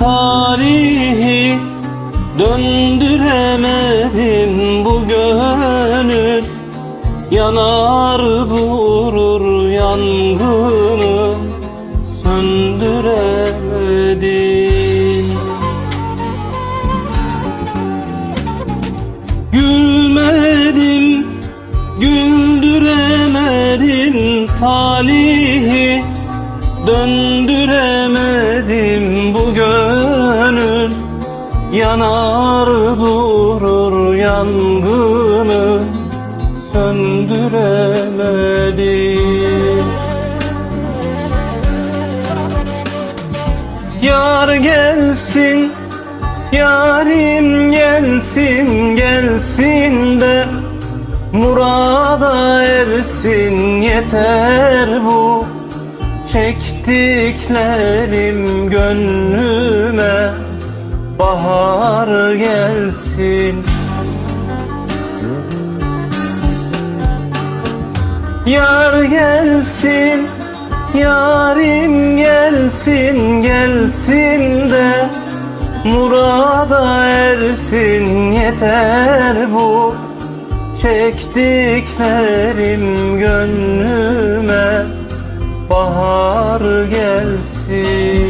tarihi Döndüremedim bu gönül. Yanar durur yangını Söndüremedim. Gülmedim, güldüremedim talihi. Döndüremedim bu gönül Yanar durur yangını Söndüremedim Yar gelsin, yarim gelsin, gelsin de Murada ersin yeter bu Çektiklerim gönlüme Bahar gelsin. Yar gelsin, yarim gelsin, gelsin de Murada ersin yeter bu. Çektiklerim gönlüme Bahar gelsin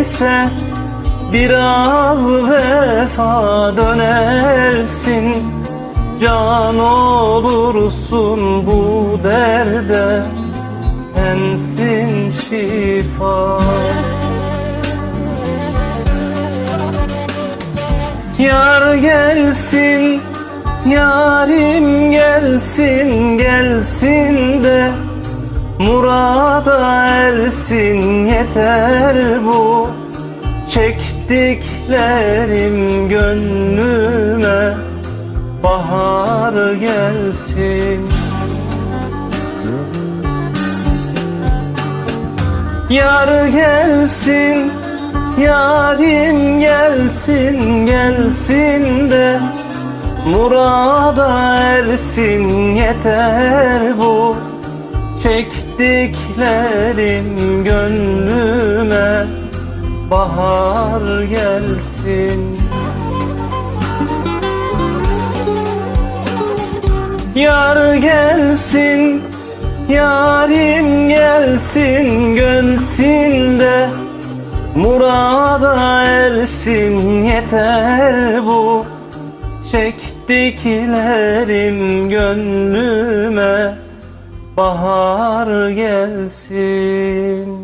ise Biraz vefa dönersin. Can olursun bu derde Sensin şifa. Yar gelsin, yarim gelsin, gelsin de Murada ersin yeter bu. Çektiklerim gönlüme Bahar gelsin. Yar gelsin, yarim gelsin, gelsin de Murada ersin yeter bu Çektiklerim gönlüme bahar gelsin. Yar gelsin, yarim gelsin, gelsin de Murada ersin. Yeter bu Çektiklerim gönlüme bahar gelsin